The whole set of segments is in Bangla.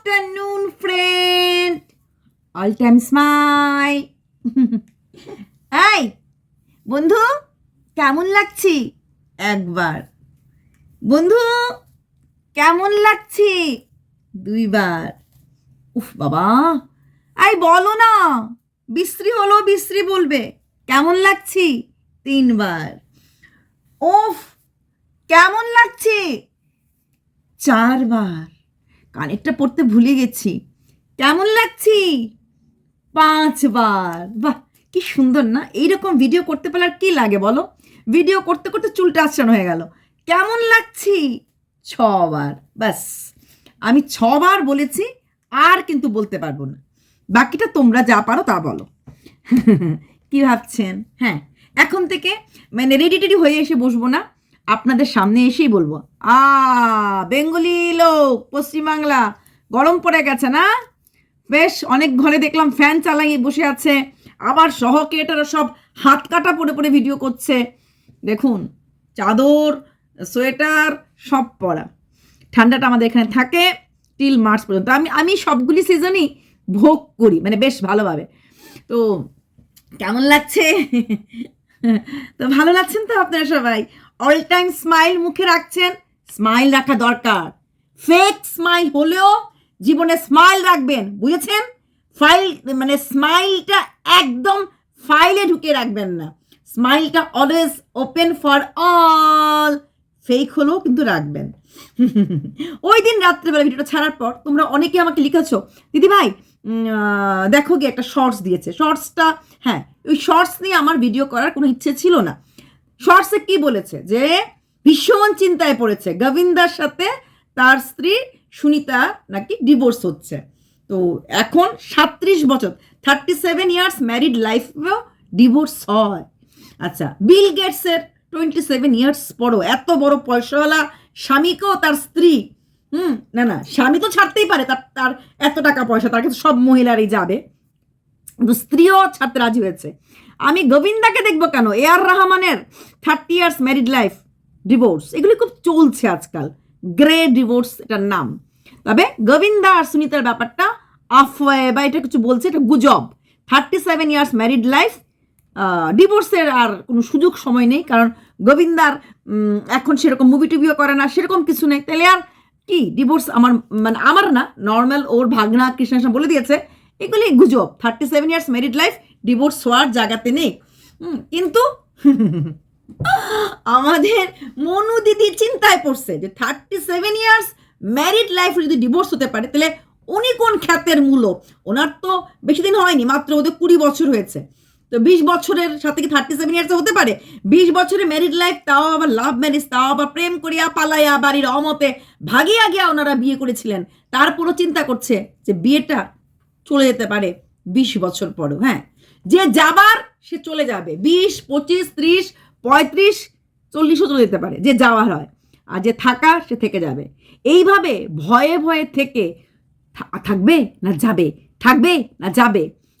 Afternoon friend all time smile এই বন্ধু, কেমন লাগছি? একবার। বন্ধু, কেমন লাগছি? দুইবার। উফ, বাবা। এই বলো না, বিশ্রী হলো, বিশ্রী বলবে। কেমন লাগছি? তিনবার। ওফ কেমন লাগছে? চারবার। কানেরটা পড়তে ভুলে গেছি। কেমন লাগছি? পাঁচবার। বাহ, কি সুন্দর না? এইরকম ভিডিও করতে পারলে আর কি লাগে বলো? ভিডিও করতে করতে চুলটা আচরণ হয়ে গেল। কেমন লাগছি? ছবার। ব্যাস, আমি ছবার বলেছি, আর কিন্তু বলতে পারব না। বাকিটা তোমরা যা পারো তা বলো। কি ভাবছেন? হ্যাঁ এখন থেকে মানে রেডি টেডি হয়ে এসে বসবো না। আপনাদের সামনে এসেই বলব। আ, বেঙ্গলি লোক, পশ্চিমবাংলা, গরম পড়ে গেছে না? বেশ, অনেক ঘরে দেখলাম ফ্যান চালাই বসে আছে, আবার সহকেটারা সব হাত কাটা পরে পরে ভিডিও করছে। দেখুন, চাদর, সোয়েটার, সব পরা। ঠান্ডাটা আমাদের এখানে থাকে টিল মার্চ পর্যন্ত। আমি আমি সবগুলি সিজনই ভোগ করি মানে বেশ ভালোভাবে। তো, কেমন লাগছে? তো ভালো লাগছেন তো আপনারা সবাই? অল টাইম স্মাইল মুখে রাখছেন স্মাইল রাখা দরকার। ফেক স্মাইল হলেও জীবনে স্মাইল রাখবেন, বুঝেছেন? ফাইল মানে স্মাইলটা একদম ফাইলে ঢুকে রাখবেন না। স্মাইলটা always open for all fake হলেও কিন্তু রাখবেন। ওই দিন রাত্রেবেলা ভিডিওটা ছাড়ার পর তোমরা অনেকে আমাকে লিখেছো দিদি ভাই দেখো গিয়ে একটা শর্টস দিয়েছে। শর্টসটা হ্যাঁ ওই শর্টস নিয়ে আমার ভিডিও করার কোনো ইচ্ছে ছিল না। শর্টসে কি বলেছে? যে ভীষণ চিন্তায় পড়েছে। গোবিন্দার সাথে তার স্ত্রী সুনিতা নাকি ডিভোর্স হচ্ছে। তো এখন সাত্রিশ বছর থার্টি সেভেন ইয়ার্স ম্যারিড লাইফেও ডিভোর্স হয়। আচ্ছা বিল গেটসের টোয়েন্টি সেভেন ইয়ার্স পরও এত বড় পয়সাওয়ালা স্বামীকেও তার স্ত্রী হুম, না না, স্বামী তো ছাড়তেই পারে, তার তার এত টাকা পয়সা, তার কাছে সব মহিলারই যাবে। কিন্তু স্ত্রীও ছাড়তে রাজি হয়েছে। আমি গোবিন্দাকে দেখব কেন? এ আর রহমানের thirty years married life divorce এগুলি খুব চলছে আজকাল। গ্রে ডিভোর্স এটার নাম। তবে গোবিন্দা আর সুনিতার ব্যাপারটা আফওয়ে বা এটা কিছু বলছে, এটা গুজব। Thirty seven years married life ডিভোর্সের আর কোনো সুযোগ সময় নেই, কারণ গোবিন্দার এখন সেরকম মুভি টুভিও করে না, সেরকম কিছু নেই। তাহলে আর কি? ডিভোর্স আমার মানে আমার না নর্মাল ওর ভাগনা কৃষ্ণ বলে দিয়েছে, এগুলি গুজব। Thirty seven years married life divorce হওয়ার জায়গাতে নেই। কিন্তু আমাদের মনু দিদি চিন্তায় পড়ছে যে thirty seven years married life যদি ডিভোর্স হতে পারে, তাহলে উনি কোন খ্যাতের মূল্য ওনার তো বেশি দিন হয়নি, মাত্র ওদের কুড়ি বছর হয়েছে। তো বিশ বছরের সাথে কি থার্টি সেভেন ইয়ার্স হতে পারে। বিশ বছরের ম্যারিড লাইফ তাও আবার লাভ ম্যারেজ তাও আবার প্রেম করিয়া পালাইয়া বাড়ির অমতে ভাগিয়া গিয়া ওনারা বিয়ে করেছিলেন। তারপরও চিন্তা করছে যে বিয়েটা চলে যেতে পারে বিশ বছর পরও হ্যাঁ। যে যাবার, সে চলে যাবে। বিশ, পঁচিশ, ত্রিশ, পঁয়ত্রিশ, চল্লিশও চলে যেতে পারে, যে যাওয়ার হয়। আর যে থাকা সে থেকে যাবে। এইভাবে ভয়ে ভয়ে থেকে থাকবে না যাবে? থাকবে না যাবে?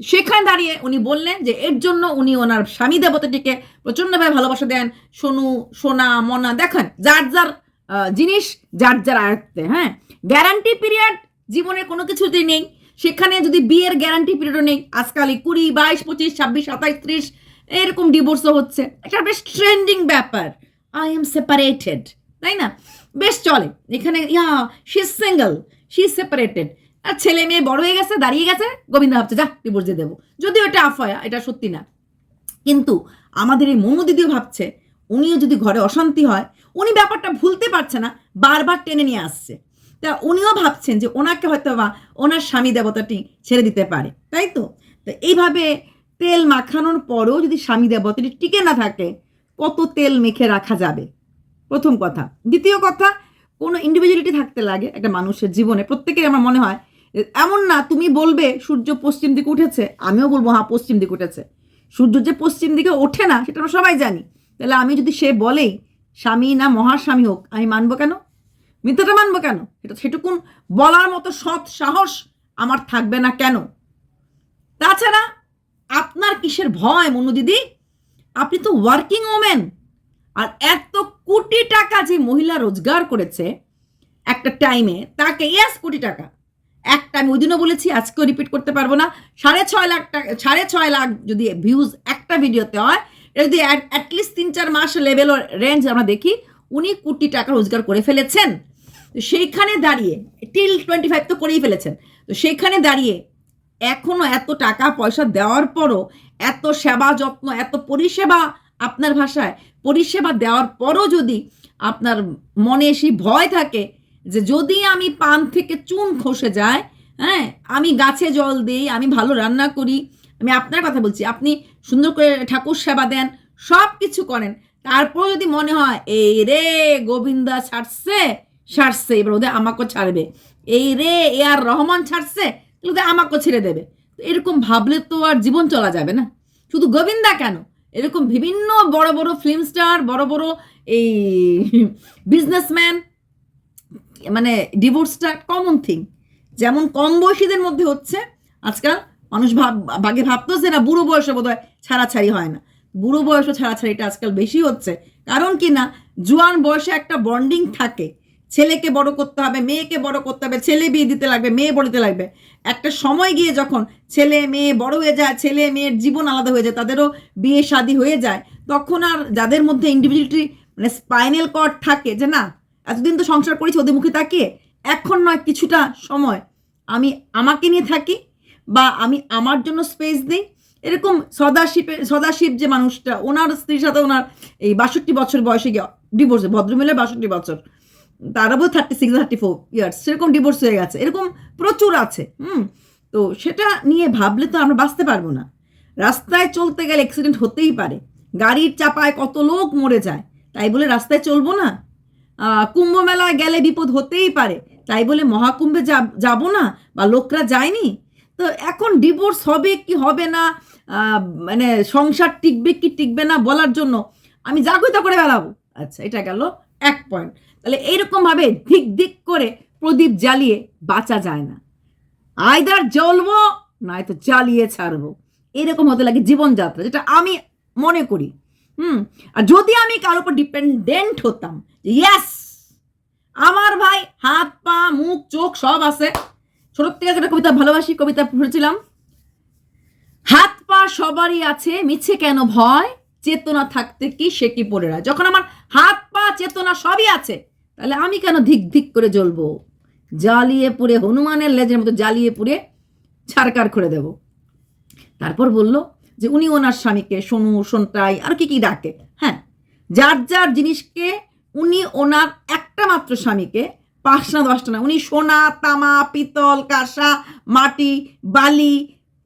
সেখানে দাঁড়িয়ে উনি বললেন যে, এর জন্য উনি ওনার স্বামী দেবতাটিকে প্রচণ্ডভাবে ভালোবাসা দেন। সোনু, সোনা, মনা, দেখেন, যার যার জিনিস, যার যার আয়ত্তে হ্যাঁ? গ্যারান্টি পিরিয়ড জীবনের কোনো কিছুতেই নেই। সেখানে যদি বিয়ের গ্যারান্টি পিরিয়ডও নেই, আজকাল এই কুড়ি, বাইশ, পঁচিশ, ছাব্বিশ, সাতাইশ, ত্রিশ, এরকম ডিভোর্সও হচ্ছে। এটা বেশ ট্রেন্ডিং ব্যাপার। আই এম সেপারেটেড তাই না? বেশ চলে। এখানে, yeah she single she separated আর ছেলে মেয়ে বড় হয়ে গেছে, দাঁড়িয়ে গেছে, গোবিন্দ ভাবছে, যা ডিভোর্স দিয়ে দেবো। যদিও এটা আফয়া এটা সত্যি না। কিন্তু আমাদের এই মনু দিদিও ভাবছে, উনিও যদি ঘরে অশান্তি হয়, উনি ব্যাপারটা ভুলতে পারছে না, বারবার টেনে নিয়ে আসছে। তা উনিও ভাবছেন যে ওনাকে হয়তো বা ওনার স্বামী দেবতাটি ছেড়ে দিতে পারে, তাই তো? তো এইভাবে তেল মাখানোর পরেও যদি স্বামী দেবতাটি টিকে না থাকে, কত তেল মেখে রাখা যাবে? প্রথম কথা। দ্বিতীয় কথা, কোনো ইন্ডিভিজুয়ালিটি থাকতে লাগে একটা মানুষের জীবনে। প্রত্যেকের আমার মনে হয় এমন না, তুমি বলবে, সূর্য পশ্চিম দিকে উঠেছে। আমিও বলব হ্যাঁ পশ্চিম দিকে উঠেছে। সূর্য যে পশ্চিম দিকে ওঠে না, সেটা আমরা সবাই জানি। তাহলে আমি যদি সে বলেই, স্বামী না মহাস্বামী হোক, আমি মানবো কেন? মিথ্যাটা মানবো কেন? সেটা সেটুকুন বলার মতো সৎ সাহস আমার থাকবে না কেন? তাছাড়া আপনার কিসের ভয়, মনু দিদি? আপনি তো ওয়ার্কিং ওমেন আর এত কোটি টাকা যে মহিলা রোজগার করেছে একটা টাইমে তাকে ইয়াস কোটি টাকা। একটা, আমি ওই দিনও বলেছি, আজকেও রিপিট করতে পারব না। সাড়ে ছয় লাখ টাকা সাড়ে ছয় লাখ যদি ভিউজ একটা ভিডিওতে হয়, এটা যদি অ্যাটলিস্ট তিন চার মাস লেভেল রেঞ্জ আমরা দেখি, উনি কোটি টাকা রোজগার করে ফেলেছেন। তো সেইখানে দাঁড়িয়ে টিল টোয়েন্টি ফাইভ তো করেই ফেলেছেন। তো সেইখানে দাঁড়িয়ে, এখনও এত টাকা পয়সা দেওয়ার পরও, এত সেবা যত্ন, এত পরিষেবা আপনার ভাষায়, পরিষেবা দেওয়ার পরও যদি আপনার মনে সেই ভয় থাকে যে যদি আমি পান থেকে চুন খসে যায় হ্যাঁ আমি গাছে জল দিই, আমি ভালো রান্না করি, আমি আপনার কথা বলছি, আপনি সুন্দর করে ঠাকুর সেবা দেন, সব কিছু করেন, তারপর যদি মনে হয়, এই রে, গোবিন্দা ছাড়ছে ছাড়ছে, এবার ওদের আমাকেও ছাড়বে, এই রে, এ আর রহমান ছাড়ছে ওদের আমাকেও ছেড়ে দেবে। এরকম ভাবলে তো আর জীবন চলা যাবে না। শুধু গোবিন্দা কেন? এরকম বিভিন্ন বড় বড় ফিল্ম স্টার বড় বড় এই বিজনেসম্যান মানে ডিভোর্সটা কমন থিং যেমন কম বয়সীদের মধ্যে হচ্ছে, আজকাল মানুষ ভাব, ভাগে ভাবতো যে না, বুড়ো বয়সে বোধ হয় ছাড়াছাড়ি হয় না। বুড়ো বয়সে ছাড়াছাড়িটা আজকাল বেশি হচ্ছে। কারণ কি না, জোয়ান বয়সে একটা বন্ডিং থাকে। ছেলেকে বড় করতে হবে, মেয়েকে বড় করতে হবে, ছেলে বিয়ে দিতে লাগবে, মেয়ে বড় দিতে লাগবে। একটা সময় গিয়ে যখন ছেলে, মেয়ে বড় হয়ে যায়, ছেলে, মেয়ের জীবন আলাদা হয়ে যায়, তাদেরও বিয়ে শাদী হয়ে যায়, তখন আর যাদের মধ্যে ইন্ডিভিজুয়ালিটি মানে স্পাইনাল কর্ড থাকে যে না এতদিন তো সংসার করেছি, ওদের মুখে তাকিয়ে। এখন নয়, কিছুটা সময়। আমি আমাকে নিয়ে থাকি বা আমি আমার জন্য স্পেস দিই। এরকম সদাশিবের সদাশিব যে মানুষটা, ওনার স্ত্রীর সাথে ওনার এই বাষট্টি বছর বয়সে গিয়ে ডিভোর্স ভদ্রমিলের বাষট্টি বছর। তারা বোধ thirty six thirty four years সেরকম ডিভোর্স হয়ে গেছে। এরকম প্রচুর আছে, হুম? তো সেটা নিয়ে ভাবলে তো আমরা বাঁচতে পারব না। রাস্তায় চলতে গেলে অ্যাক্সিডেন্ট হতেই পারে। গাড়ির চাপায় কত লোক মরে যায়। তাই বলে রাস্তায় চলবো না? কুম্ভ মেলায় গেলে বিপদ হতেই পারে। তাই বলে মহাকুম্ভে যাব- না বা লোকরা যায়নি? তো এখন ডিভোর্স হবে কি হবে না? মানে সংসার টিকবে কি টিকবে না বলার জন্য আমি জাগরিত করে বেড়াবো। আচ্ছা এটা গেল এক পয়েন্ট তাহলে এইরকমভাবে ধিক ধিক করে প্রদীপ জ্বালিয়ে বাঁচা যায় না। আয়দার জ্বলবো, নয়তো জ্বালিয়ে ছাড়বো। এরকম হতে লাগে জীবনযাত্রা, যেটা আমি মনে করি। হুম, আর যদি আমি কারোর উপর ডিপেন্ডেন্ট হতাম ইয়াস আমার ভাই হাত, পা, মুখ, চোখ সব আছে। ছোট থেকে একটা কবিতা ভালোবাসি, কবিতা পড়েছিলাম। হাত, পা সবারই আছে, মিছে কেন ভয়? চেতনা থাকতে কি সে কি পড়ে রয়? যখন আমার হাত, পা, চেতনা সবই আছে, তাহলে আমি কেন ধিক ধিক করে জ্বলবো? জ্বালিয়ে পুড়ে হনুমানের লেজের মতো জ্বালিয়ে পুড়ে ছারকার করে দেব। তারপর বলল যে উনি ওনার স্বামীকে, সোনু সোনটাই আর কি কি ডাকে হ্যাঁ? যার যার জিনিসকে উনি ওনার একটা মাত্র স্বামীকে, পাঁচটা, দশটা না, উনি সোনা, তামা, পিতল, কাঁসা, মাটি, বালি,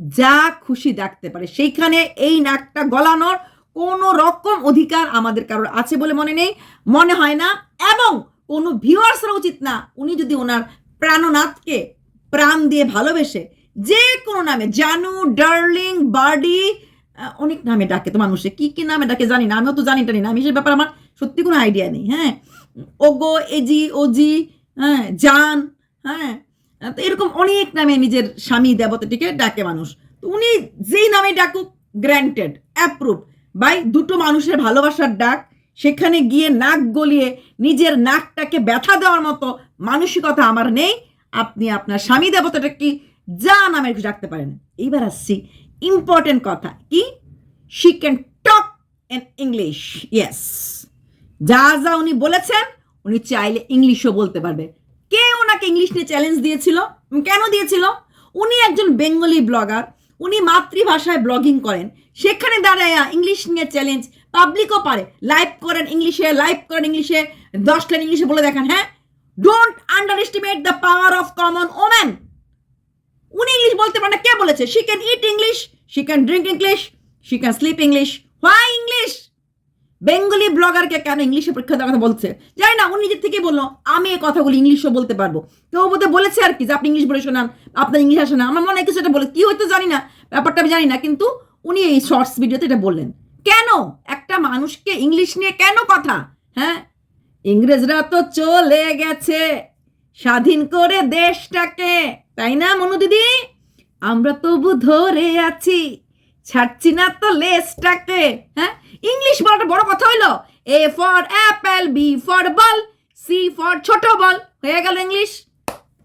যা খুশি ডাকতে পারে। সেইখানে এই নাকটা গলানোর কোনো রকম অধিকার আমাদের কারোর আছে বলে মনে নেই, মনে হয় না, এবং কোনো ভিউয়ার্সরা উচিত না, উনি যদি ওনার প্রাণনাথকে প্রাণ দিয়ে ভালোবেসে যে কোনো নামে, জানু, ডার্লিং, বার্ডি অনেক নামে ডাকে তো মানুষে। কি কি নামে ডাকে জানি না, আমিও তো জানি টানি না। আমি সে ব্যাপারে আমার সত্যি কোনো আইডিয়া নেই হ্যাঁ? ওগো, এজি, ওজি হ্যাঁ জান হ্যাঁ? তো এরকম অনেক নামে নিজের স্বামী দেবতাটিকে ডাকে মানুষ। তো উনি যেই নামে ডাকুক গ্র্যান্টেড অ্যাপ্রুভ বাই দুটো মানুষের ভালোবাসার ডাক, সেখানে গিয়ে নাক গলিয়ে নিজের নাকটাকে ব্যথা দেওয়ার মতো মানসিকতা আমার নেই। আপনি আপনার স্বামী দেবতাটা কি যা নামে কিছু ডাকতে পারেন। এইবার আসছি ইম্পর্টেন্ট কথা। কি? She can talk in English yes যা যা উনি বলেছেন, উনি চাইলে ইংলিশও বলতে পারবে। কে ওনাকে ইংলিশ নিয়ে চ্যালেঞ্জ দিয়েছিল? কেন দিয়েছিল? উনি একজন বেঙ্গলি ব্লগার, উনি মাতৃভাষায় ব্লগিং করেন। সেখানে দাঁড়ায় ইংলিশ নিয়ে চ্যালেঞ্জ পাবলিকও পারে। লাইভ করেন ইংলিশে লাইভ করেন ইংলিশে দশ লাইন ইংলিশে বলে দেখেন হ্যাঁ? Don't underestimate the power of common woman উনি ইংলিশ বলতে পারে না। কে বলেছে? She can eat English she can drink English she can sleep English why English Bengali ব্লগারকে কেন ইংলিশে পরীক্ষা দেওয়ার কথা বলছে? জানি না, উনি নিজের থেকে বলল, আমি এই কথাগুলো ইংলিশও বলতে পারব। কেউ বোধহয় বলেছে আর কি, যে আপনি ইংলিশ বলে শোনান, আপনার ইংলিশ আসে না। আমার মনে হয় কিছু একটা বলে, কি হয়তো জানি না, ব্যাপারটা আমি জানি না, কিন্তু উনি এই শর্টস ভিডিওতে এটা বললেন। কেন? একটা মানুষকে ইংলিশ নিয়ে কেন কথা? হ্যাঁ? ইংরেজরা তো চলে গেছে। স্বাধীন করে দেশটাকে। তাই না, মনু দিদি? আমরা তবু ধরে আছি, ছাড়ছি না তো লেসটাকে হ্যাঁ? ইংলিশ বলাটা বড় কথা হইল। A for apple B for ball C for ছোট বল হয়ে গেল ইংলিশ?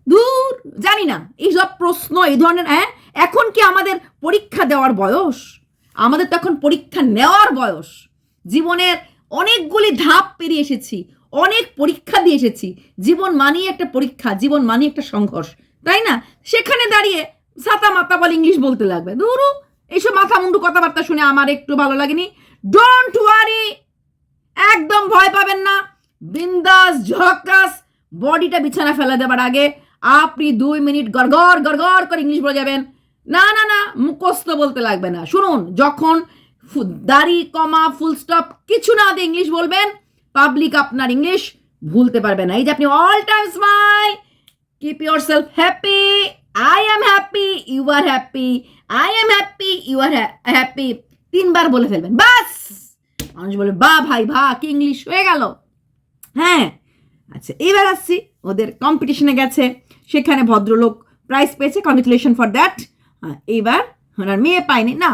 দূর, জানি না এইসব প্রশ্ন, এই ধরনের হ্যাঁ? এখন কি আমাদের পরীক্ষা দেওয়ার বয়স? আমাদের তো এখন পরীক্ষা নেওয়ার বয়স। জীবনের অনেকগুলি ধাপ পেরিয়ে এসেছি। অনেক পরীক্ষা দিয়ে এসেছি। জীবন মানেই একটা পরীক্ষা, জীবন মানেই একটা সংঘর্ষ। তাই না? সেখানে দাঁড়িয়ে সাতা মাতা বলে ইংলিশ বলতে লাগবে। ধরু, এইসব মাথা মুন্ডু কথাবার্তা শুনে আমার একটু ভালো লাগেনি। ডোন্ট ওয়ারি একদম ভয় পাবেন না। বিন্দাস ঝকাস বডিটা বিছানা ফেলে দেবার আগে আপনি দুই মিনিট গড়গড় গড়গড় করে ইংলিশ বলে যাবেন। না না না, মুখস্থ বলতে লাগবে না। শুনুন, যখন দাড়ি কমা ফুল স্টপ কিছু না দিয়ে ইংলিশ বলবেন পাবলিক আপনার ইংলিশ ভুলতে পারবে না। এই যে আপনি all time smile keep yourself happy I am happy you are happy I am happy you are happy তিনবার বলে ফেলবেন, বাস! মানুষ বলে, বা ভাই ভা কি ইংলিশ হয়ে গেল? হ্যাঁ আচ্ছা এবার আসছি, ওদের কম্পিটিশনে গেছে, সেখানে ভদ্রলোক প্রাইজ পেয়েছে কংগ্রেচুলেশন ফর দ্যাট এইবার ওনার মেয়ে পায়নি। না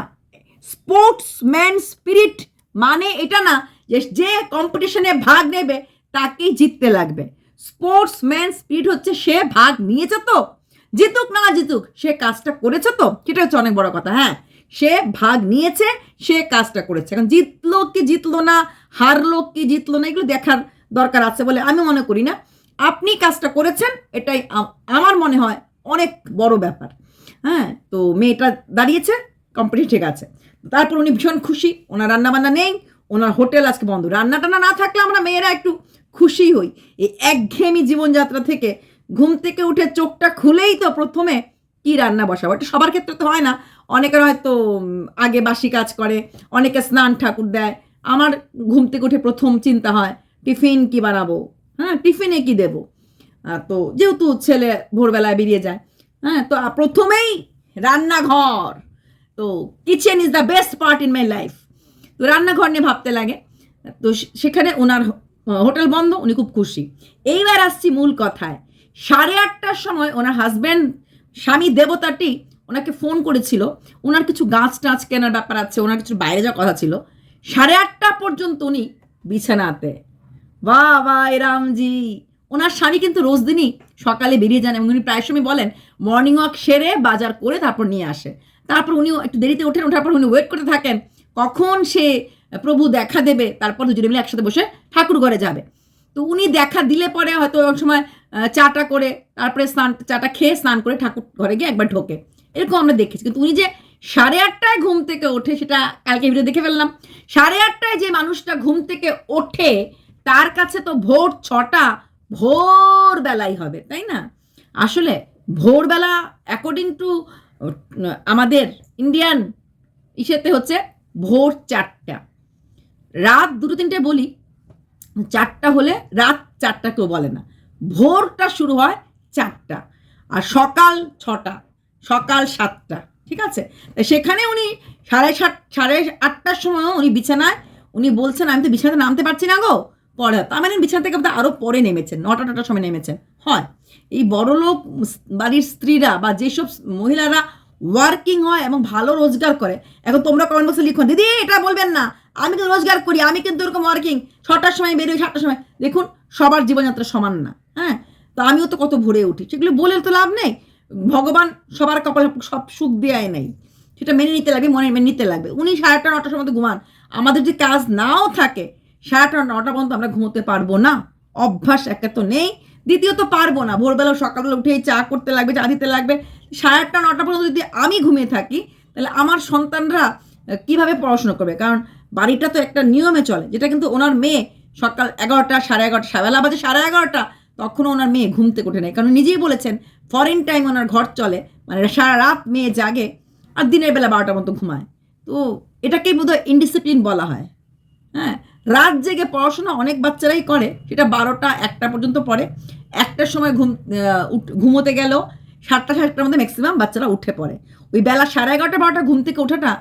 স্পোর্টসম্যান স্পিরিট মানে এটা না যে যে কম্পিটিশনে ভাগ নেবে, তাকেই জিততে লাগবে। স্পোর্টসম্যান স্পিরিট হচ্ছে সে ভাগ নিয়েছে তো, জিতুক না জিতুক, সে কাজটা করেছে তো, সেটা হচ্ছে অনেক বড় কথা হ্যাঁ। সে ভাগ নিয়েছে, সে কাজটা করেছে। এখন জিতলো কি জিতলো না, হারলো কি জিতলো না, এগুলো দেখার দরকার আছে বলে আমি মনে করি না। আপনি কাজটা করেছেন, এটাই আমার মনে হয় অনেক বড় ব্যাপার হ্যাঁ। তো মেয়েটা দাঁড়িয়েছে কম্পিটিশন ঠিক আছে। তারপর উনি ভীষণ খুশি, ওনার রান্নাবান্না নেই ওনার হোটেল আজকে বন্ধ। রান্না টান্না না থাকলে আমরা মেয়েরা একটু খুশি হই। এই একঘেয়েমি জীবনযাত্রা থেকে ঘুম থেকে উঠে চোখটা খুলেই তো প্রথমে কি রান্না বসাবো? এটা সবার ক্ষেত্রে তো হয় না। অনেকের হয়তো আগে বাসি কাজ করে, অনেকে স্নান ঠাকুর দেয়। আমার ঘুম থেকে উঠে প্রথম চিন্তা হয়, টিফিন কি বানাবো? হ্যাঁ টিফিনে কি দেবো? তো যেহেতু ছেলে ভোরবেলায় বেরিয়ে যায় হ্যাঁ তো প্রথমেই রান্নাঘর। তো kitchen is the best part in my life তো রান্নাঘর নিয়ে ভাবতে লাগে। তো সেখানে ওনার হোটেল বন্ধ, উনি খুব খুশি। এইবার আসছি মূল কথায়। সাড়ে আটটার সময় ওনার হাজব্যান্ড স্বামী, দেবতাটি ওনাকে ফোন করেছিল। ওনার কিছু গাছ টাছ কেনার ব্যাপার আছে, ওনার কিছু বাইরে যাওয়ার কথা ছিল। সাড়ে আটটা পর্যন্ত উনি বিছানাতে। বাহ বাহ রামজি। ওনার স্বামী কিন্তু রোজ দিনই সকালে বেরিয়ে যান এবং উনি প্রায় সময় বলেন মর্নিং ওয়াক সেরে বাজার করে তারপর নিয়ে আসে। তারপর উনিও একটু দেরিতে ওঠেন, ওঠার পর উনি ওয়েট করতে থাকেন। কখন সে প্রভু দেখা দেবে, তারপর দুজনে মিলে একসাথে বসে ঠাকুর ঘরে যাবে। তো উনি দেখা দিলে পরে হয়তো অনেক সময় চাটা করে, তারপরে স্নান, চাটা খেয়ে স্নান করে ঠাকুর ঘরে গিয়ে একবার ঢোকে। এরকম আমরা দেখেছি। কিন্তু উনি যে সাড়ে আটটায় ঘুম থেকে ওঠে, সেটা কালকে ভিডিও দেখে ফেললাম। সাড়ে আটটায় যে মানুষটা ঘুম থেকে ওঠে, তার কাছে তো ভোর ছটা, ভোরবেলাই হবে, তাই না? আসলে ভোরবেলা অ্যাকর্ডিং টু আমাদের ইন্ডিয়ান ইসেতে হচ্ছে ভোর চারটা। রাত দুটো তিনটে বলি, চারটা হলে রাত চারটা কেউ বলে না। ভোরটা শুরু হয় চারটা আর সকাল ছটা, সকাল সাতটা, ঠিক আছে? তা সেখানে উনি সাড়ে সাত, সাড়ে আটটার সময় উনি বিছানায়, উনি বলছেন, আমি তো বিছানাতে নামতে পারছি না গো। পরে তার মানে বিছানা থেকে আরও পরে নেমেছেন নটা নটার সময় নেমেছেন হয়। এই বড়লোক বাড়ির স্ত্রীরা বা যেসব মহিলারা ওয়ার্কিং হয় এবং ভালো রোজগার করে। এখন তোমরা কমেন্ট বক্সে লিখো, দিদি, এটা বলবেন না। আমি কিন্তু রোজগার করি, আমি কিন্তু এরকম ওয়ার্কিং ছটার সময় বেরোই, সাতটার সময় দেখুন, সবার জীবনযাত্রা সমান না হ্যাঁ? তো আমিও তো কত ভোরে উঠি। সেগুলো বলে তো লাভ নেই। ভগবান সবার কপালে সব সুখ দেয় নাই। সেটা মেনে নিতে লাগবে, মনে মেনে নিতে লাগবে। উনি সাড়ে আটটা, নটার সময় ঘুমান। আমাদের যদি কাজ নাও থাকে, সাড়ে নটা পর্যন্ত আমরা ঘুমোতে পারব না। অভ্যাস একে তো নেই। দ্বিতীয়ত পারব না। ভোরবেলা সকালবেলা উঠেই চা করতে লাগবে, চা দিতে লাগবে। সাড়ে আটটা, নটা পর্যন্ত যদি আমি ঘুমিয়ে থাকি, তাহলে আমার সন্তানরা কীভাবে পড়াশোনা করবে? কারণ বাড়িটা তো একটা নিয়মে চলে, যেটা কিন্তু ওনার মেয়ে সকাল এগারোটা, সাড়ে এগারোটা সাবেলা বাজে সাড়ে এগারোটা, তখনও ওনার মেয়ে ঘুম থেকে ওঠে নাই। কারণ নিজেই বলেছেন ফরেন টাইম ওনার ঘর চলে মানে সারা রাত মেয়ে জাগে আর দিনের বেলা বারোটার মতো ঘুমায়। তো এটাকেই বোধহয় ইনডিসিপ্লিন বলা হয়। হ্যাঁ? রাত জেগে পড়াশোনা অনেক বাচ্চারাই করে, সেটা বারোটা, একটা পর্যন্ত পড়ে। একটার সময় ঘুম ঘুমোতে গেলেও সাতটা, সাতটার মধ্যে ম্যাক্সিমাম বাচ্চারা উঠে পড়ে। ওই বেলা সাড়ে এগারোটা, বারোটা ঘুম থেকে ওঠাটা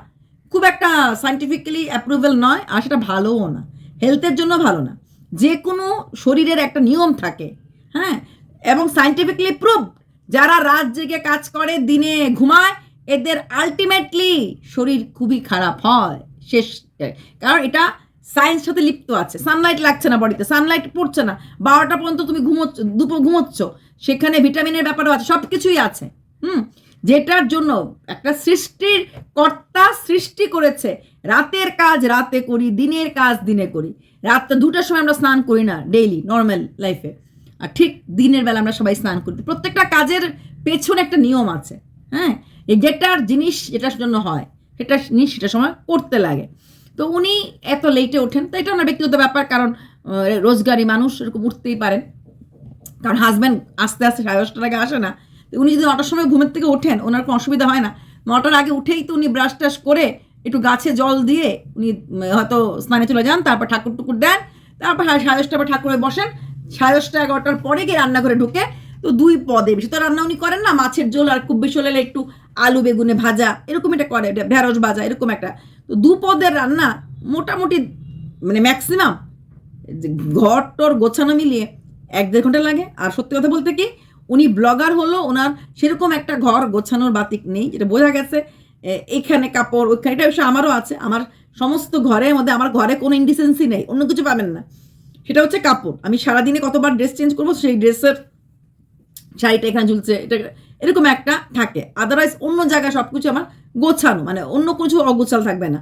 খুব একটা সাইন্টিফিক্যালি অ্যাপ্রুভেল নয়, আর সেটা ভালোও না। হেলথের জন্য ভালো না। যে কোনো শরীরের একটা নিয়ম থাকে হ্যাঁ? এবং সাইন্টিফিকলি প্রুভ যারা রাত জেগে কাজ করে, দিনে ঘুমায়, এদের আলটিমেটলি শরীর খুবই খারাপ হয়। শেষ, কারণ এটা সায়েন্স সাথে লিপ্ত আছে। সানলাইট লাগছে না বডিতে সানলাইট পড়ছে না। বারোটা পর্যন্ত তুমি ঘুমোচ্ছ, দুপুর ঘুমোচ্ছ, সেখানে ভিটামিনের ব্যাপারও আছে সব কিছুই আছে। হুম? যেটার জন্য একটা সৃষ্টির কর্তা সৃষ্টি করেছে। রাতের কাজ রাতে করি, দিনের কাজ দিনে করি। রাতটা দুটার সময় আমরা স্নান করি না ডেইলি নর্মাল লাইফে আর ঠিক দিনের বেলা আমরা সবাই স্নান করি। প্রত্যেকটা কাজের পেছনে একটা নিয়ম আছে। হ্যাঁ? যেটার জিনিস যেটার জন্য হয় সেটা জিনিস সেটার সময় করতে লাগে। তো উনি এত লেটে ওঠেন। তো এটা ওনার ব্যক্তিগত ব্যাপার, কারণ রোজগারি মানুষ এরকম উঠতেই পারেন। কারণ হাজব্যান্ড আস্তে আস্তে সাড়ে দশটার আগে আসে না। তো উনি যদি নটার সময় ঘুমের থেকে ওঠেন, ওনার কোনো অসুবিধা হয় না। নটার আগে উঠেই তো উনি ব্রাশ টাশ করে একটু গাছে জল দিয়ে উনি হয়তো স্নানে চলে যান, তারপর ঠাকুর টুকুর দেন, তারপর সাড়ে দশটা আবার ঠাকুরে বসেন। সাড়ে দশটা, এগারোটার পরে গিয়ে রান্নাঘরে ঢুকে, তো দুই পদে। বেশি তো রান্না উনি করেন না, মাছের ঝোল আর খুব বেশি হলে একটু আলু বেগুনে ভাজা, এরকম এটা করে, ঢেঁড়স ভাজা, এরকম একটা। তো দু পদের রান্না মোটামুটি মানে ম্যাক্সিমাম ঘর টর গোছানো মিলিয়ে এক দেড় ঘণ্টা লাগে। আর সত্যি কথা বলতে কি, উনি ব্লগার হলো, ওনার সেরকম একটা ঘর গোছানোর বাতিক নেই, যেটা বোঝা গেছে এখানে কাপড়, ওইখানে, এটা অবশ্য আমারও আছে, আমার সমস্ত ঘরের মধ্যে, আমার ঘরে কোনো ইনডিসেন্সি নেই, অন্য কিছু পাবেন না। সেটা হচ্ছে কাপড়, আমি সারাদিনে কতবার ড্রেস চেঞ্জ করব, সেই ড্রেসের শাড়িটা এখানে ঝুলছে, এটা এরকম একটা থাকে। আদারওয়াইজ অন্য জায়গায় সব কিছু আমার গোছানো মানে অন্য কিছু অগোছাল থাকবে না।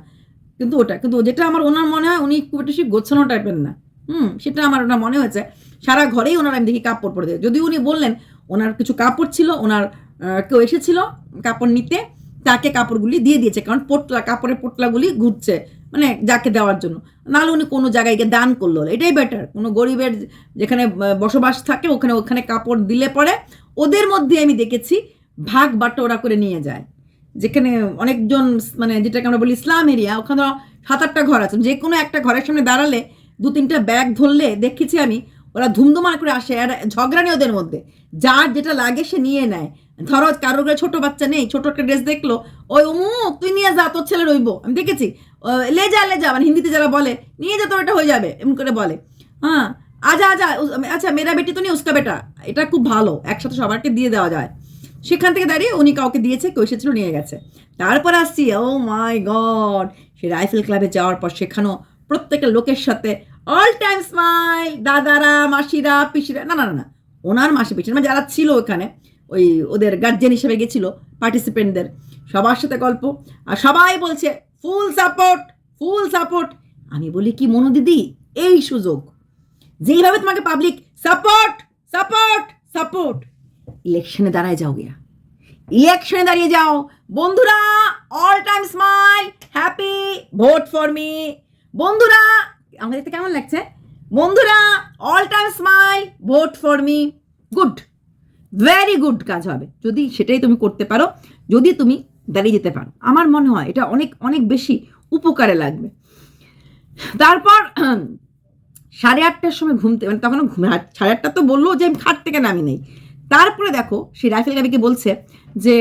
কিন্তু ওটা, কিন্তু যেটা আমার ওনার মনে হয়, উনি খুব একটা গোছানো টাইপের না। হুম, সেটা আমার ওনার মনে হয়েছে। সারা ঘরেই ওনার আমি দেখি কাপড় পরে যদি উনি বললেন, ওনার কিছু কাপড় ছিল, ওনার কেউ এসেছিল কাপড় নিতে, তাকে কাপড়গুলি দিয়ে দিয়েছে, কারণ পোটলা, কাপড়ের পোটলাগুলি ঘুরছে মানে যাকে দেওয়ার জন্য। নাহলে উনি কোনো জায়গায় গিয়ে দান করল। এটাই বেটার কোনো গরিবের যেখানে বসবাস থাকে, ওখানে ওখানে কাপড় দিলে পরে ওদের মধ্যে আমি দেখেছি, ভাগ বাটোরা করে নিয়ে যায়। যেখানে অনেকজন মানে যেটাকে আমরা বলি ইসলাম এরিয়া ওখানে ধরো সাত আটটা ঘর আছে। যে কোনো একটা ঘরের সামনে দাঁড়ালে দু তিনটা ব্যাগ ধরলে দেখেছি আমি ওরা ধুমধুমার করে আসে আর ঝগড়া ওদের মধ্যে। যার যেটা লাগে সে নিয়ে নেয়। ধরো কারোর ঘরে ছোটো বাচ্চা নেই ছোটো একটা ড্রেস দেখল ওই অমুক তুই নিয়ে যা তোর ছেলে রইবো। আমি দেখেছি ও, লে যা লে যা মানে হিন্দিতে যারা বলে নিয়ে যা তোর এটা হয়ে যাবে। এমন করে বলে। হ্যাঁ আজা আজা আচ্ছা মেরা বেটি তো নেই উস্কা বেটা। এটা খুব ভালো একসাথে সবারকে দিয়ে দেওয়া যায়। সেখান থেকে দাঁড়িয়ে উনি কাউকে দিয়েছে, কেউ এসেছিল, নিয়ে গেছে। তারপর আসছি, ও মাই গড, সে রাইফেল ক্লাবে যাওয়ার পর সেখানেও প্রত্যেকটা লোকের সাথে অল টাইম স্মাইল, দাদারা, মাসিরা, পিসিরা, না না না না, ওনার মাসি পিসিরা মানে যারা ছিল ওখানে, ওই ওদের গার্জেন হিসেবে গেছিল পার্টিসিপেন্টদের সবার সাথে গল্প, আর সবাই বলছে ফুল সাপোর্ট ফুল সাপোর্ট আমি বলি, কি মনু দিদি? এই সুযোগ। যেইভাবে তোমাকে পাবলিক সাপোর্ট সাপোর্ট সাপোর্ট ইলেকশনে দাঁড়ায় যাও গিয়া। ইলেকশনে দাঁড়িয়ে যাও। বন্ধুরা all time smile happy vote for me বন্ধুরা, আমাদের দেখতে কেমন লাগছে? বন্ধুরা all time smile vote for me good very good কাজ হবে। যদি সেটাই তুমি করতে পারো, যদি তুমি দাঁড়িয়ে যেতে পারো। আমার মনে হয় এটা অনেক অনেক বেশি উপকারে লাগবে। তারপর, সাড়ে আটটার সময় ঘুমতে মানে তখন সাড়ে আটটা তো বলল যে আমি খাট থেকে নামি নেই। তারপরে দেখো, সেই রাইফেল গাবিকে বলছে যে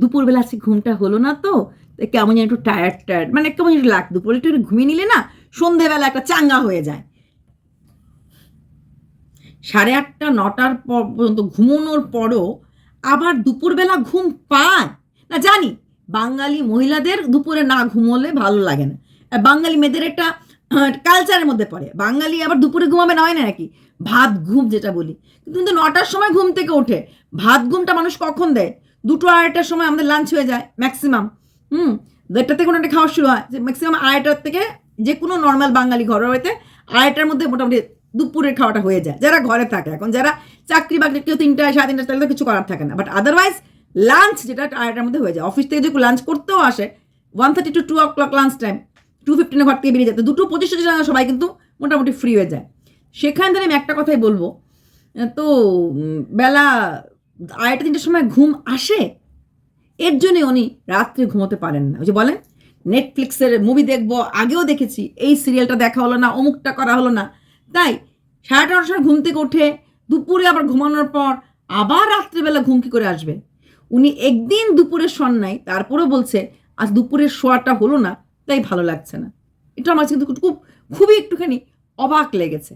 দুপুরবেলা আজকে ঘুমটা হলো না তো কেমন যেন একটু টায়ার্ড টায়ার্ড মানে কেমন একটু লাগ দুপুরে একটু ঘুমিয়ে নিলে না, সন্ধেবেলা একটা চাঙ্গা হয়ে যায়। সাড়ে আটটা, নটার পর পর্যন্ত ঘুমোনোর পরও আবার দুপুরবেলা ঘুম পায়। না, জানি, বাঙালি মহিলাদের দুপুরে না ঘুমোলে ভালো লাগে না। বাঙালি মেয়েদের একটা কালচারের মধ্যে পড়ে। বাঙালি আবার দুপুরে ঘুমাবে না হয় না নাকি? ভাত, ঘুম যেটা বলি। কিন্তু নটার সময় ঘুম থেকে ওঠে। ভাত, ঘুমটা মানুষ কখন দেয়? দুটো আড়াইটার সময় আমাদের লাঞ্চ হয়ে যায় ম্যাক্সিমাম হুম দেড়টা থেকে ওটা খাওয়া শুরু হয়। ম্যাক্সিমাম আড়াইটার থেকে যে কোনো নর্মাল বাঙালি ঘরের হইতে আড়াইটার মধ্যে মোটামুটি দুপুরের খাওয়াটা হয়ে যায়। যারা ঘরে থাকে এখন, যারা চাকরি বাকরি কেউ তিনটা সাড়ে তিনটা তাহলে কিছু করার থাকে না। বাট আদারওয়াইজ লাঞ্চ যেটা আড়াইটার মধ্যে হয়ে যায়। অফিস থেকে যদি লাঞ্চ করতেও আসে one thirty two two o'clock lunch time two ফিফটিনে ঘর থেকে বেরিয়ে যেত দুটো পঁচিশে সবাই কিন্তু মোটামুটি ফ্রি হয়ে যায়। সেখান থেকে আমি একটা কথাই বলব তো বেলা আড়াইটা তিনটার সময় ঘুম আসে, এর জন্যে উনি রাত্রে ঘুমোতে পারেন না। ওই যে বলেন নেটফ্লিক্সের মুভি দেখব, আগেও দেখেছি, এই সিরিয়ালটা দেখা হলো না, অমুকটা করা হলো না। তাই সাড়ে নটার সময় ঘুম থেকে উঠে দুপুরে আবার ঘুমানোর পর আবার রাত্রেবেলা ঘুম কি করে আসবে? উনি একদিন দুপুরে শোন নাই, তারপরেও বলছে, আজ দুপুরের শোয়াটা হলো না তাই ভালো লাগছে না। এটা আমার কিন্তু খুব খুবই একটুখানি অবাক লেগেছে।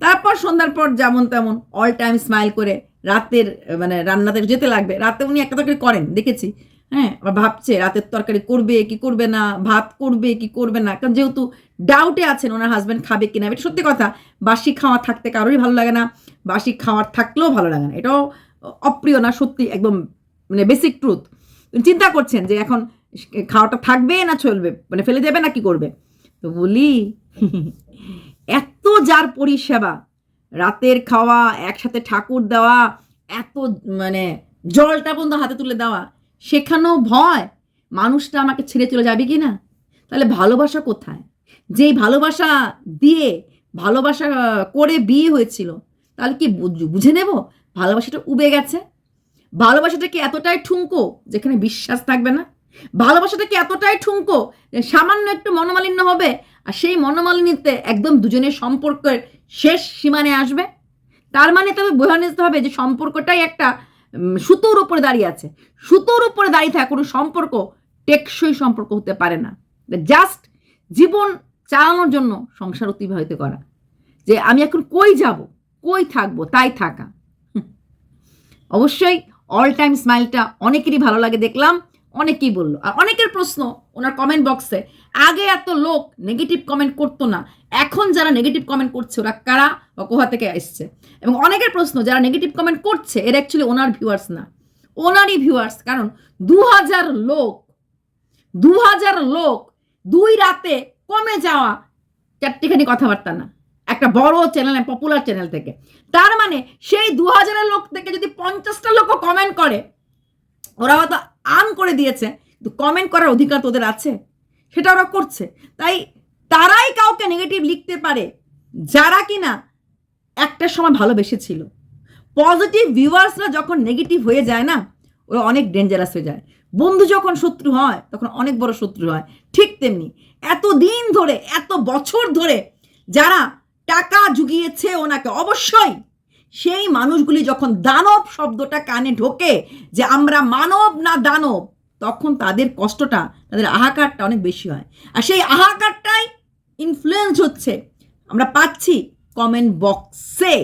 তারপর সন্ধ্যার পর যেমন তেমন অল টাইম স্মাইল করে রাতের মানে রান্নাতে যেতে লাগবে। রাতে উনি একটা তরকারি করেন, দেখেছি। হ্যাঁ আবার ভাবছে রাতের তরকারি করবে কি করবে না, ভাত করবে কি করবে না। কারণ যেহেতু ডাউটে আছেন ওনার হাজব্যান্ড খাবে কিনা, এটা সত্যি কথা। বাসি খাওয়া থাকতে কারোরই ভালো লাগে না, বাসি খাওয়ার থাকলেও ভালো লাগে না। এটাও অপ্রিয় না, সত্যি একদম মানে বেসিক ট্রুথ চিন্তা করছেন যে এখন খাওয়াটা থাকবে না চলবে? মানে ফেলে দেবে না কি করবে? তো বলি, এত যার পরিষেবা, রাতের খাওয়া, একসাথে ঠাকুর দেওয়া, এত মানে জলটা পর্যন্ত হাতে তুলে দেওয়া, সেখানেও ভয়, মানুষটা আমাকে ছেড়ে চলে যাবে কি না? তাহলে ভালোবাসা কোথায়? যেই ভালোবাসা দিয়ে, ভালোবাসা করে বিয়ে হয়েছিল, তাহলে কি বুঝ- নেব? ভালোবাসাটা উবে গেছে? ভালোবাসাটা কি এতটাই ঠুনকো, যেখানে বিশ্বাস থাকবে না? ভালোবাসাটা কি এতটাই ঠুনকো যে সামান্য একটু মনোমালিন্য হবে? আর সেই মনোমালিনীতে একদম দুজনের সম্পর্কের শেষ সীমানে আসবে। তার মানে তবে বোঝা নিতে হবে যে সম্পর্কটাই একটা সুতোর উপরে দাঁড়িয়ে আছে। সুতোর উপরে দাঁড়িয়ে থাকা কোনো সম্পর্ক টেকসই সম্পর্ক হতে পারে না। জাস্ট জীবন চালানোর জন্য সংসার অতিবাহিত করা। যে আমি এখন কই যাব? কই থাকব? তাই থাকা। অবশ্যই অল টাইম স্মাইলটা অনেকেরই ভালো লাগে, দেখলাম। অনেকেই বলল। আর অনেকের প্রশ্ন ওনার কমেন্ট বক্সে আগে এত লোক নেগেটিভ কমেন্ট করতো না, এখন যারা নেগেটিভ কমেন্ট করছে, ওরা কারা বা কোহা থেকে এসছে এবং অনেকের প্রশ্ন, যারা নেগেটিভ কমেন্ট করছে, এর অ্যাকচুয়ালি ওনার ভিউয়ার্স না। ওনারই ভিউয়ার্স কারণ দু হাজার লোক দু হাজার লোক দুই রাতে কমে যাওয়া চারটিখানি কথাবার্তা না। একটা বড় চ্যানেল পপুলার চ্যানেল থেকে। তার মানে সেই দু হাজারের লোক থেকে যদি পঞ্চাশটা লোকও কমেন্ট করে ওরা হয়তো আর্ন করে দিয়েছে, কিন্তু কমেন্ট করার অধিকার তোদের আছে? সেটা ওরা করছে। তাই তারাই কাউকে নেগেটিভ লিখতে পারে, যারা কিনা একটা সময় ভালোবেসেছিল। পজিটিভ ভিউয়ার্সরা যখন নেগেটিভ হয়ে যায় না, ওরা অনেক ডেঞ্জারাস হয়ে যায়। বন্ধু যখন শত্রু হয়, তখন অনেক বড় শত্রু হয়। ঠিক তেমনি এত দিন ধরে, এত বছর ধরে যারা টাকা জুগিয়েছে ওনাকে অবশ্যই সেই মানুষগুলি যখন দানব শব্দটা কানে ঢোকে যে আমরা মানব না দানব, তখন তাদের কষ্টটা, তাদের আহাকারটা অনেক বেশি হয়। আর সেই আহাকারটাই ইনফ্লুয়েন্স হচ্ছে। আমরা পাচ্ছি কমেন্ট বক্সে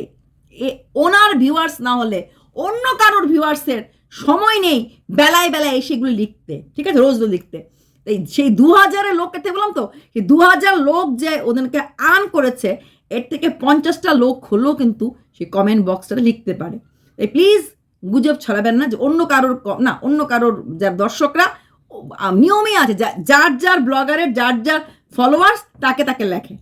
এ ওনার ভিউয়ার্স না হলে অন্য কারোর ভিউয়ার্সের সময় নেই বেলায় বেলায় সেগুলো লিখতে। ঠিক আছে? রোজ লিখতে। সেই দু হাজারের লোককে বললাম তো সেই দু হাজার লোক যে ওদেরকে আর্ন করেছে এর থেকে পঞ্চাশটা লোক হলেও কিন্তু সেই কমেন্ট বক্সটাতে লিখতে পারে। তাই প্লিজ গুজব ছড়াবেন না যে অন্য কারোর না, অন্য কারোর যার দর্শকরা নিয়মই আছে যার যার ব্লগারের, যার যার ফলোয়ার্স তাকে তাকে লেখে।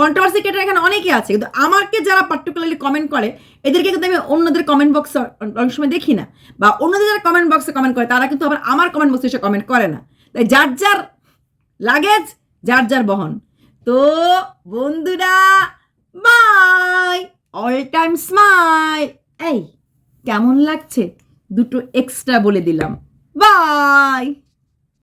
কন্ট্রোভার্সি ক্রিয়েটার এখানে অনেকে আছে, কিন্তু আমাকে যারা পার্টিকুলারলি কমেন্ট করে, এদেরকে কিন্তু আমি অন্যদের কমেন্ট বক্সে অনেক সময় দেখি না। বা অন্যদের যারা কমেন্ট বক্সে কমেন্ট করে, তারা কিন্তু আবার আমার কমেন্ট বক্সে এসে কমেন্ট করে না। তাই যার যার লাগেজ, যার যার বহন। তো বন্ধুরা বাই অল টাইম স্মাইল এই কেমন লাগছে? দুটো এক্সট্রা বলে দিলাম। বাই